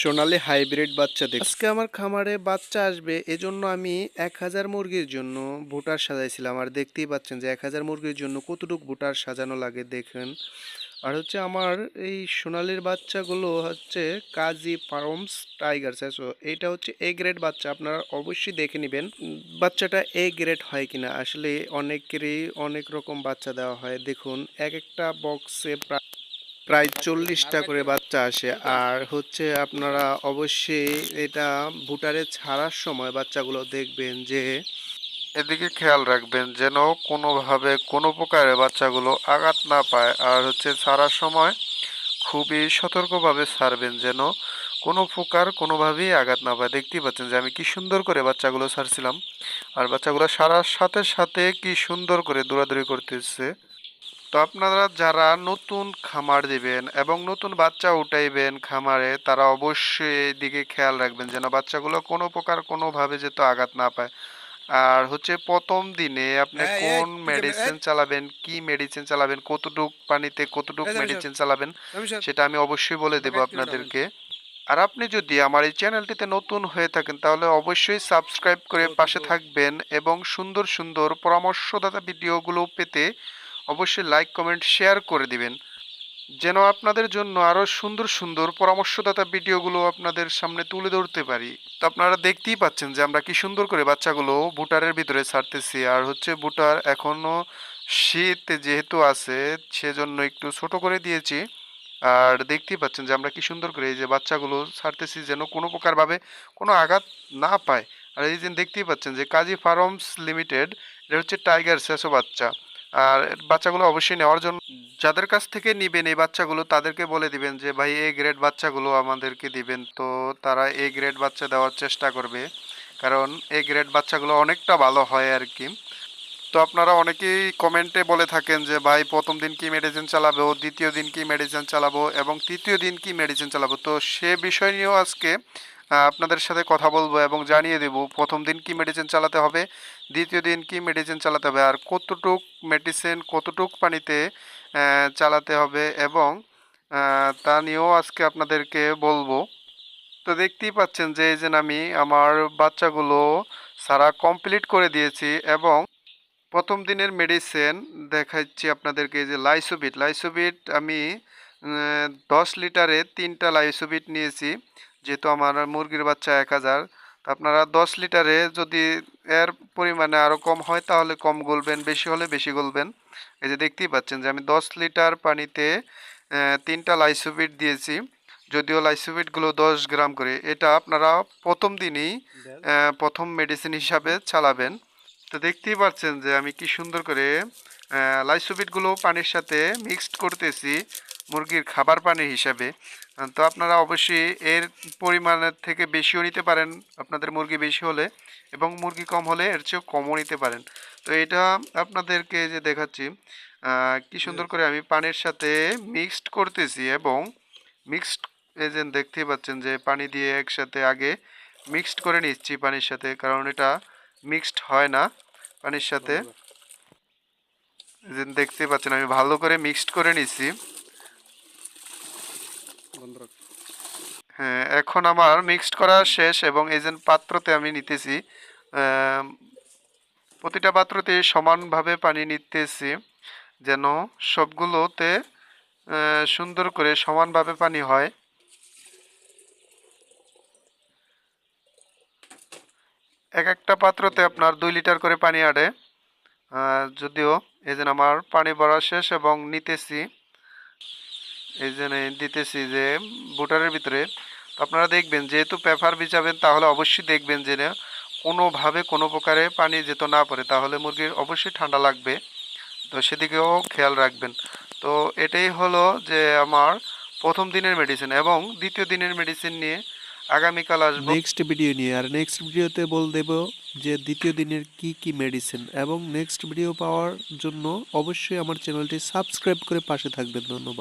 সোনালি hybrid বাচ্চা দেখ আজকে আমার খামারে বাচ্চা আসবে, এজন্য আমি এক হাজার মুরগির জন্য ভুটার সাজাইছিলাম। আর দেখতেই পাচ্ছেন যে এক হাজার মুরগির জন্য কতটুকু ভুটার সাজানো লাগে দেখেন। আর হচ্ছে আমার এই সোনালির বাচ্চাগুলো হচ্ছে কাজী ফার্মস টাইগার স্যাসো এটা হচ্ছে এ গ্রেড বাচ্চা, আপনারা অবশ্যই দেখে নেবেন। বাচ্চাটা এ গ্রেড হয় কিনা, আসলে অনেকেরই অনেক রকম বাচ্চা দেওয়া হয়। দেখুন, এক একটা বক্সে প্রায় প্রায় চল্লিশটা করে বাচ্চা আসে। আর হচ্ছে আপনারা অবশ্যই এটা ভুটারে ছাড়ার সময় বাচ্চাগুলো দেখবেন যে এদিকে খেয়াল রাখবেন যেন কোনোভাবে কোনো প্রকারে বাচ্চাগুলো আঘাত না পায়। আর হচ্ছে ছাড়ার সময় খুবই সতর্কভাবে ছাড়বেন যেন কোনো প্রকার কোনোভাবেই আঘাত না পায়। দেখতেই পাচ্ছেন যে আমি কি সুন্দর করে বাচ্চাগুলো ছাড়ছিলাম। আর বাচ্চাগুলো সারার সাথে সাথে কি সুন্দর করে দৌড়াদৌড়ি করতেছে। তো আপনারা যারা নতুন খামার দিবেন এবং নতুন বাচ্চা উঠাইবেন খামারে তারা অবশ্যই এই দিকে খেয়াল রাখবেন যেন বাচ্চাগুলো কোনো প্রকার কোনোভাবে যেন আঘাত না পায়। আর হচ্ছে প্রথম দিনে আপনি এই, কোন মেডিসিন চালাবেন কি মেডিসিন চালাবেন কতটুক পানিতে কতটুক মেডিসিন চালাবেন সেটা আমি অবশ্যই বলে দেবো আপনাদেরকে। আর আপনি যদি আমার এই চ্যানেলটিতে নতুন হয়ে থাকেন তাহলে অবশ্যই সাবস্ক্রাইব করে পাশে থাকবেন এবং সুন্দর সুন্দর পরামর্শদাতা ভিডিওগুলো পেতে অবশ্যই লাইক, কমেন্ট, শেয়ার করে দিবেন। যেন আপনাদের জন্য আরও সুন্দর সুন্দর পরামর্শদাতা ভিডিওগুলো আপনাদের সামনে তুলে ধরতে পারি। তো আপনারা দেখতেই পাচ্ছেন যে আমরা কি সুন্দর করে বাচ্চাগুলো বুটারের ভিতরে ছাড়তেছি। আর হচ্ছে বুটার এখনও শীত যেহেতু আছে, সেজন্য একটু ছোট করে দিয়েছি। আর দেখতেই পাচ্ছেন যে আমরা কি সুন্দর করে এই যে বাচ্চাগুলো ছাড়তেছি যেন কোনো প্রকারভাবে কোনো আঘাত না পায়। আর এই যে দেখতেই পাচ্ছেন যে কাজী ফার্মস লিমিটেড, এটা হচ্ছে টাইগার স্যাসো বাচ্চা। আর বাচ্চাগুলো অবশ্যই নেওয়ার জন্য যাদের কাছ থেকে নিবেন এই বাচ্চাগুলো, তাদেরকে বলে দিবেন যে, ভাই, এ গ্রেড বাচ্চাগুলো আমাদেরকে দিবেন। তো তারা এ গ্রেড বাচ্চা দেওয়ার চেষ্টা করবে। কারণ এ গ্রেড বাচ্চাগুলো অনেকটা ভালো হয় আর কি। তো আপনারা অনেকেই কমেন্টে বলে থাকেন যে, ভাই, প্রথম দিন কি মেডিসিন চালাবো? দ্বিতীয় দিন কি মেডিসিন চালাবো? এবং তৃতীয় দিন কি মেডিসিন চালাবো? তো সে বিষয় নিয়েও আজকে আপনাদের সাথে কথা বলব এবং জানিয়ে দেব প্রথম দিন কি মেডিসিন চালাতে হবে, দ্বিতীয় দিন কি মেডিসিন চালাতে হবে, আর কতটুক মেডিসিন কতটুক পানিতে চালাতে হবে এবং তা নিয়েও আজকে আপনাদেরকে বলব। তো দেখতেই পাচ্ছেন যে এই যে আমি আমার বাচ্চাগুলো সারা কমপ্লিট করে দিয়েছি এবং প্রথম দিনের মেডিসিন দেখাচ্ছি আপনাদেরকে যে লাইসোবিট লাইসোবিট আমি দশ লিটারে তিনটা লাইসোবিট নিয়েছি। যেহেতু আমার মুরগির বাচ্চা এক হাজার তো আপনারা দশ লিটারে যদি এর পরিমাণে আরও কম হয় তাহলে কম গলবেন বেশি হলে বেশি গলবেন। এই যে দেখতেই পাচ্ছেন যে আমি দশ লিটার পানিতে তিনটা লাইসোবিট দিয়েছি। যদিও লাইসোবিটগুলো দশ গ্রাম করে এটা আপনারা প্রথম দিনই প্রথম মেডিসিন হিসাবে চালাবেন। তো দেখতেই পাচ্ছেন যে আমি কি সুন্দর করে লাইসোবিটগুলো পানির সাথে মিক্সড করতেছি। মুরগির খাবার পানি হিসাবে তো আপনারা অবশ্যই এর পরিমাণের থেকে বেশিও নিতে পারেন আপনাদের মুরগি বেশি হলে এবং মুরগি কম হলে এর চেয়েও কমও নিতে পারেন। তো এটা আপনাদেরকে যে দেখাচ্ছি কি সুন্দর করে আমি পানির সাথে মিক্সড করতেছি এবং মিক্সড যে দেখতেই পাচ্ছেন যে পানি দিয়ে একসাথে আগে মিক্সড করে নিচ্ছি পানির সাথে কারণ এটা মিক্সড হয় না পানির সাথে। দেখতেই পাচ্ছেন আমি ভালো করে মিক্সড করে নিচ্ছি হ্যাঁ এখন আমার মিক্সড করা শেষ এবং এই যে পাত্রতে আমি নিতেছি প্রতিটা পাত্রতে সমানভাবে পানি নিতেছি যেন সবগুলোতে সুন্দর করে সমানভাবে পানি হয়। এক একটা পাত্রতে আপনার দুই লিটার করে পানি আড়ে। যদিও এই যে আমার পানি ভরা শেষ এবং নিতেছি, এই যে নে- দিতেছি যে বুটারের ভিতরে আপনারা দেখবেন, যেহেতু পেপার বিছাবেন তাহলে অবশ্যই দেখবেন যে কোনোভাবে কোনো প্রকারে পানি যেত না পড়ে। তাহলে মুরগির অবশ্যই ঠান্ডা লাগবে। তো সেদিকেও খেয়াল রাখবেন। তো এটাই হলো যে আমার প্রথম দিনের মেডিসিন এবং দ্বিতীয় দিনের মেডিসিন নিয়ে আগামীকাল আসব। নেক্সট ভিডিও নিয়ে, আর নেক্সট ভিডিওতে বল দেব যে দ্বিতীয় দিনের কি কি মেডিসিন এবং নেক্সট ভিডিও পাওয়ার জন্য অবশ্যই আমার চ্যানেলটি সাবস্ক্রাইব করে পাশে থাকবেন। ধন্যবাদ।